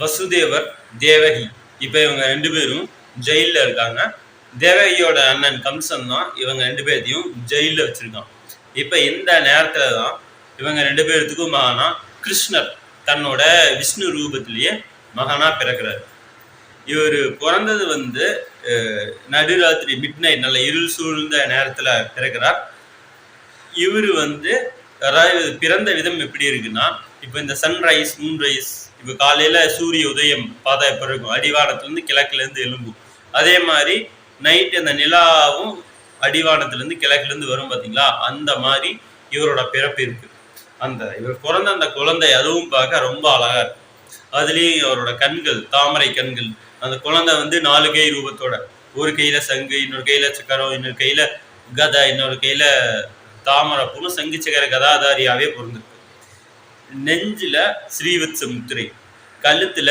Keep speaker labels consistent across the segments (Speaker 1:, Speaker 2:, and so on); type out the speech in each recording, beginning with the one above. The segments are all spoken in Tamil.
Speaker 1: வசுதேவர் தேவகி. இப்போ இவங்க ரெண்டு பேரும் ஜெயிலில் இருக்காங்க. தேவகியோட அண்ணன் கம்சன் தான் இவங்க ரெண்டு பேர்த்தையும் ஜெயிலில் வச்சுருக்கான். இப்போ இந்த நேரத்தில் தான் இவங்க ரெண்டு பேர்த்துக்கும் மகானா கிருஷ்ணர் தன்னோட விஷ்ணு ரூபத்திலேயே மகனாக பிறக்கிறார். இவர் பிறந்தது வந்து நடுராத்திரி மிட் நைட் நல்ல இருள் சூழ்ந்த நேரத்தில் பிறக்கிறார். இவர் வந்து அதாவது பிறந்த விதம் எப்படி இருக்குன்னா இப்போ இந்த சன்ரைஸ் மூன்ரைஸ் இப்போ காலையில சூரிய உதயம் பார்த்தா எப்படி இருக்கும்? அடிவானத்துல இருந்து கிழக்குல இருந்து எழும்பும் அதே மாதிரி நைட் அந்த நிலாவும் அடிவானத்துலேருந்து இருந்து கிழக்குல இருந்து வரும் பார்த்தீங்களா? அந்த மாதிரி இவரோட பிறப்பு இருக்கு. அந்த இவர் பிறந்த அந்த குழந்தை அதுவும் பார்க்க ரொம்ப அழகா இருக்கு. அதுலயும் அவரோட கண்கள் தாமரை கண்கள். அந்த குழந்தை வந்து நாலு கை ரூபத்தோட. ஒரு கையில சங்கு இன்னொரு கையில சக்கரம் இன்னொரு கையில கதை இன்னொரு கையில தாமரை பூணும் சங்கு கதாதாரியாவே பொருந்திருக்கு. நெஞ்சில ஸ்ரீவத்ச முத்திரை கழுத்துல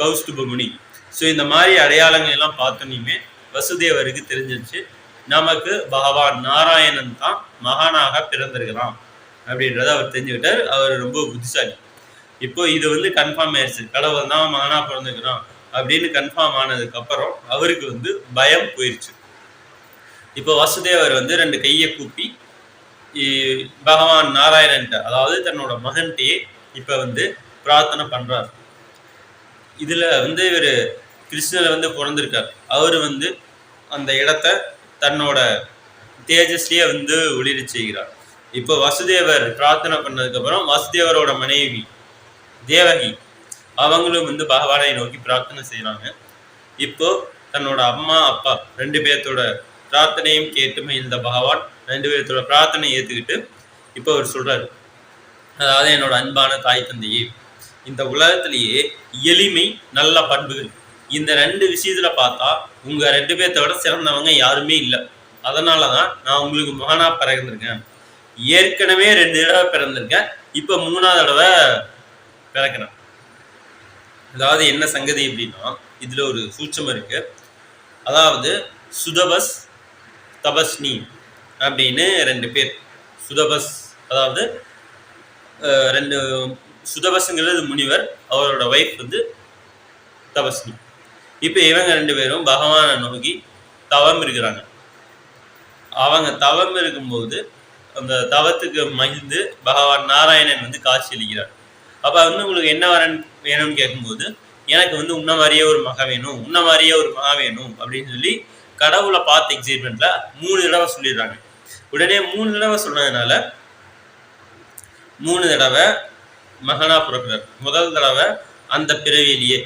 Speaker 1: கௌஸ்துபமுனி. ஸோ இந்த மாதிரி அடையாளங்கள் எல்லாம் பார்த்தோன்னே வசுதேவருக்கு தெரிஞ்சிருச்சு. நமக்கு பகவான் நாராயணன் தான் மகானாக பிறந்திருக்கிறான் அப்படின்றத அவர் தெரிஞ்சுக்கிட்டார். அவர் ரொம்ப புத்திசாலி. இப்போ இது வந்து கன்ஃபார்ம் ஆயிடுச்சு கடவுள் தான் மகனா பிறந்திருக்கிறான் அப்படின்னு கன்ஃபார்ம் ஆனதுக்கு அப்புறம் அவருக்கு வந்து பயம் போயிடுச்சு இப்போ வசுதேவர் வந்து ரெண்டு கையை கூப்பி பகவான் நாராயணன்ட்ட அதாவது தன்னோட மகன்கிட்டயே இப்ப வந்து பிரார்த்தனை பண்றார். இதுல வந்து இவர் கிருஷ்ணர் வந்து பிறந்திருக்கார். அவர் வந்து அந்த இடத்த தன்னோட தேஜஸ்லயே வந்து ஒளிர செய்கிறார். இப்போ வசுதேவர் பிரார்த்தனை பண்ணதுக்கு அப்புறம் வசுதேவரோட மனைவி தேவகி அவங்களும் வந்து பகவானை நோக்கி பிரார்த்தனை செய்கிறாங்க இப்போ தன்னோட அம்மா அப்பா ரெண்டு பேர்த்தோட பிரார்த்தனையும் கேட்டு மகிழ்ந்த பகவான் ரெண்டு பேர்த்தோட பிரார்த்தனை ஏற்றுக்கிட்டு இப்போ அவர் சொல்கிறார் அதாவது என்னோட அன்பான தாய் தந்தையே இந்த உலகத்திலேயே எளிமை நல்ல பண்புகள் இந்த ரெண்டு விஷயத்தில் பார்த்தா உங்கள் ரெண்டு பேர்த்த விட சிறந்தவங்க யாருமே இல்லை. அதனால தான் நான் உங்களுக்கு மகனாக பிறந்திருக்கேன். ஏற்கனவே ரெண்டு தடவை பிறந்திருக்கேன். இப்போ மூணாவது தடவை பிறக்கிறேன். அதாவது என்ன சங்கதி அப்படின்னா இதில் ஒரு சூட்சம் இருக்குது அதாவது சுதபஸ் தபஸ்னி. அப்படின்னு ரெண்டு பேர். சுதபஸ் அதாவது ரெண்டு சுதபஸ்ங்கிறது முனிவர் அவரோட ஒய்ஃப் வந்து தபஸ்னி இப்போ இவங்க ரெண்டு பேரும் பகவானை நோக்கி தவம் இருக்கிறாங்க. அவங்க தவம் இருக்கும்போது அந்த தவத்துக்கு மகிழ்ந்து பகவான் நாராயணன் வந்து காட்சி அளிக்கிறார். அப்போ வந்து உங்களுக்கு என்ன வரன் வேணும்னு கேட்கும்போது எனக்கு வந்து உன்ன மாதிரியே ஒரு மக வேணும் உன்ன மாதிரியே ஒரு மக வேணும் அப்படின்னு சொல்லி கடவுளை பார்த்து எக்ஸைட்மெண்ட்டில் மூணு தடவை சொல்லிடுறாங்க. உடனே மூணு தடவை சொன்னதுனால மூணு தடவை மகனா பிறக்கிறார். முதல் தடவை அந்த பிறவிலேயே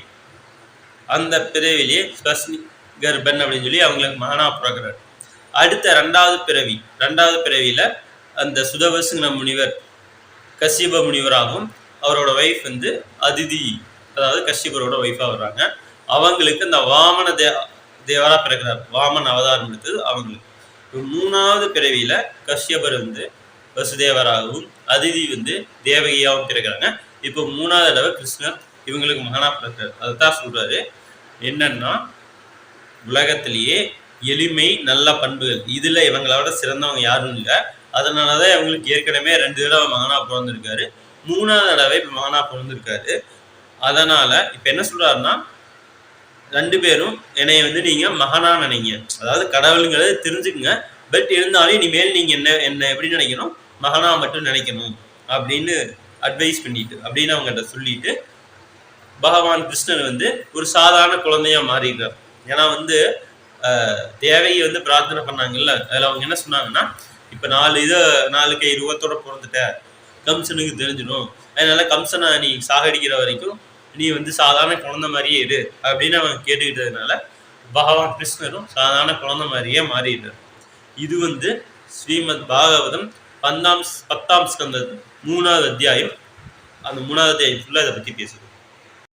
Speaker 1: அந்த பிறவிலேயே ஸ்வஸ்னி கர்ப்பன் அப்படின்னு சொல்லி அவங்களுக்கு மகனா பிறக்கிறார். அடுத்த ரெண்டாவது பிறவி ரெண்டாவது பிறவியில அந்த சுதவசுங்கிற முனிவர் கசிப முனிவராகவும் அவரோட ஒய்ஃப் வந்து அதிதி அதாவது கஷ்யபரோட ஒய்ஃபாக வர்றாங்க. அவங்களுக்கு இந்த வாமன தே தேவரா பிறக்கிறார். வாமன் அவதாரம் எடுத்தது அவங்களுக்கு. மூணாவது பிறவியில கஷ்யபர் வந்து வசுதேவராகவும் அதிதி வந்து தேவகியாகவும் பிறக்கிறாங்க. இப்போ மூணாவது தடவை கிருஷ்ணர் இவங்களுக்கு மகனா பிறக்கிறார். அதுதான் சொல்றாரு. என்னன்னா உலகத்திலேயே எளிமை நல்ல பண்புகள் இதுல இவங்களோட சிறந்தவங்க யாரும் இல்லை. அதனாலதான் இவங்களுக்கு ஏற்கனவே ரெண்டு தடவை மகனா பிறந்திருக்காரு. மூணாவது தடவை இப்ப மகனா பிறந்திருக்காரு. அதனால இப்ப என்ன சொல்றாருன்னா ரெண்டு பேரும் என்னைய வந்து நீங்க மகனா நினைங்க. அதாவது கடவுளுங்கிறத தெரிஞ்சுக்குங்க. பட் இருந்தாலும் இனிமேல் நீங்க என்ன என்ன எப்படி நினைக்கணும்? மகனா மட்டும் நினைக்கணும் அப்படின்னு அட்வைஸ் பண்ணிட்டு அப்படின்னு அவங்ககிட்ட சொல்லிட்டு பகவான் கிருஷ்ணர் வந்து ஒரு சாதாரண குழந்தையா மாறிடுறார். ஏன்னா வந்து தேவையை வந்து பிரார்த்தனை பண்ணாங்கல்ல. அதுல அவங்க என்ன சொன்னாங்கன்னா இப்ப நாலு இதை நாலு கை ரூபத்தோட பிறந்துட்ட. கம்சனுக்கு தெரிஞ்சிடும். அதனால கம்சனை நீ சாகடிக்கிற வரைக்கும் நீ வந்து சாதாரண குழந்தை மாதிரியே இரு அப்படின்னு அவன் கேட்டுக்கிட்டதுனால பகவான் கிருஷ்ணரும் சாதாரண குழந்தை மாதிரியே மாறிடுறார். இது வந்து ஸ்ரீமத் பாகவதம் பந்தாம் பத்தாம் ஸ்கந்தம் மூணாவது அத்தியாயம். அந்த மூணாவது அத்தியாயம் ஃபுல்லாக இதை பற்றி பேசுது